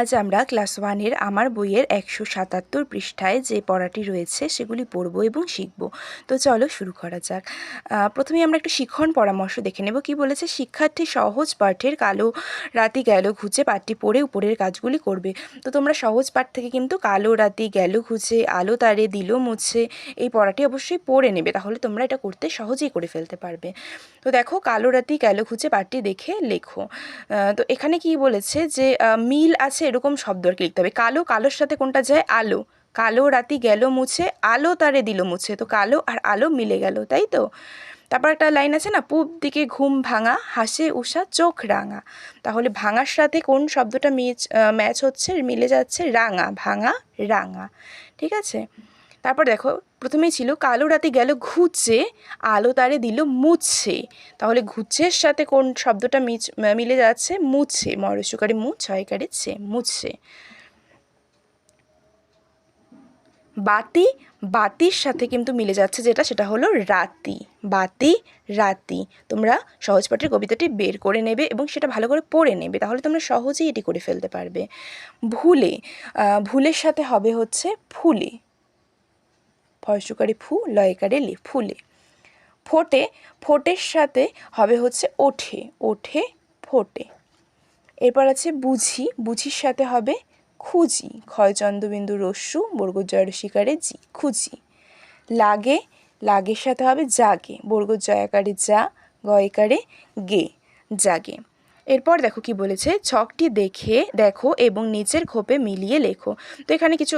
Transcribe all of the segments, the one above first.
আজ আমরা ক্লাস ওয়ানের আমার বইয়ের একশো সাতাত্তর পৃষ্ঠায় যে পড়াটি রয়েছে সেগুলি পড়ব এবং শিখব। তো চলো শুরু করা যাক। প্রথমে আমরা একটু শিক্ষণ পরামর্শ দেখে নেব। কি বলেছে? শিক্ষার্থী সহজ পাঠের কালো রাতি গেল ঘুচে পাঠটি পড়ে উপরের কাজগুলি করবে। তো তোমরা সহজ পাঠ থেকে কিন্তু কালো রাতি গেল ঘুচে, আলো তারে দিল মুছে, এই পড়াটি অবশ্যই পড়ে নেবে। তাহলে তোমরা এটা করতে সহজেই করে ফেলতে পারবে। তো দেখো, কালো রাতি গেল ঘুচে পাঠটি দেখে লেখো। তো এখানে কি বলেছে যে মিল আছে এরকম শব্দ আর কি লিখতে হবে। কালো, কালোর সাথে কোনটা যায়? আলো। কালো রাতি গেল মুছে, আলো তারে দিল মুছে। তো কালো আর আলো মিলে গেল, তাই তো? তারপর একটা লাইন আছে না, পূব দিকে ঘুম ভাঙা, হাসে উষা, চোখ রাঙা। তাহলে ভাঙার সাথে কোন শব্দটা ম্যাচ হচ্ছে? মিলে যাচ্ছে রাঙা, ভাঙা, রাঙা। ঠিক আছে? তারপর দেখো, প্রথমেই ছিল, কালো রাতে গেল ঘুচে, আলো তারে দিল মুছে। তাহলে ঘুচের সাথে কোন শব্দটা মিলে যাচ্ছে? মুছে মরসুকারি মু, ছয়কারে ছে মুছে। বাতি, বাতির সাথে কিন্তু মিলে যাচ্ছে যেটা, সেটা হলো রাতি। বাতি, রাতি। তোমরা সহজ পাঠের কবিতাটি বের করে নেবে এবং সেটা ভালো করে পড়ে নেবে, তাহলে তোমরা সহজেই এটি করে ফেলতে পারবে। ভুলে ভুলের সাথে হবে হচ্ছে ফুলে। ফয়সুকারি ফু লয়কারে লে, ফুলে। ফোটে, ফোটের সাথে হবে হচ্ছে ওঠে ওঠে, ফোটে। এরপর আছে বুঝি, বুঝির সাথে হবে খুঁজি, ক্ষয়চন্দ্রবিন্দু রস্যু বর্গজয়ের শিকারে জি, খুঁজি। লাগে, লাগের সাথে হবে জাগে, বর্গজয়াকারে যা, গয়কারে গে, জাগে। এরপর দেখো কি বলেছে, ছকটি দেখে দেখো এবং নিচের খোপে মিলিয়ে লেখো। তো এখানে কিছু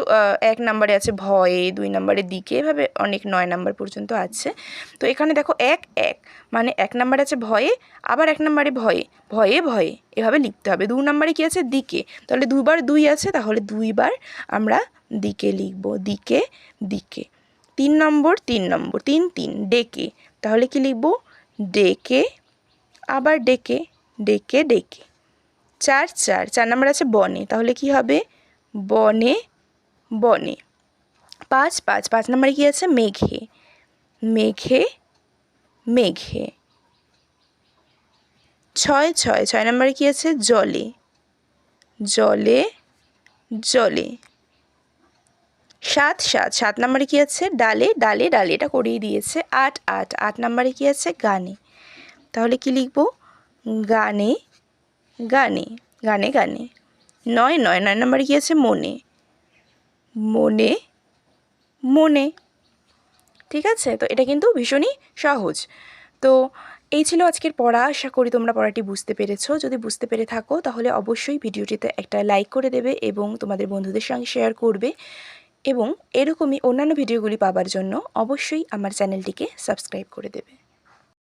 এক নম্বরে আছে ভয়ে, দুই নম্বরে দিকে, এভাবে অনেক নয় নাম্বার পর্যন্ত আছে। তো এখানে দেখো এক এক মানে এক নম্বরে আছে ভয়ে, আবার এক নম্বরে ভয়ে ভয়ে ভয়ে, এভাবে লিখতে হবে। দু নম্বরে কি আছে? দিকে। তাহলে দুবার দুই আছে, তাহলে দুইবার আমরা দিকে লিখব, দিকে দিকে। তিন নম্বর তিন নম্বর, তিন তিন, ডেকে। তাহলে কি লিখব? ডেকে, আবার ডেকে ডেকে ডেকে। চার চার। চার নম্বর আছে বনে। তাহলে কি হবে? বনে বনে। পাঁচ পাঁচ। পাঁচ নম্বরে কি আছে? মেঘে। মেঘে মেঘে। ছয় ছয়। ছয় নম্বরে কি আছে? জলে। জলে জলে। সাত সাত। সাত নম্বরে কি আছে? ডালে ডালে ডালে। এটা করিয়ে দিয়েছে। আট আট। আট নম্বরে কি আছে? গানে। তাহলে কি লিখব? গানে গানে গানে গানে। নয় নয় নয় নম্বরে কি আছে? মনে। মনে মনে। ঠিক আছে? তো এটা কিন্তু ভীষণই সহজ। তো এই ছিল আজকের পড়া। আশা করি তোমরা পড়াটি বুঝতে পেরেছ। যদি বুঝতে পেরে থাকো, তাহলে অবশ্যই ভিডিওটিতে একটা লাইক করে দেবে এবং তোমাদের বন্ধুদের সঙ্গে শেয়ার করবে এবং এরকমই অন্যান্য ভিডিওগুলি পাবার জন্য অবশ্যই আমার চ্যানেলটিকে সাবস্ক্রাইব করে দেবে।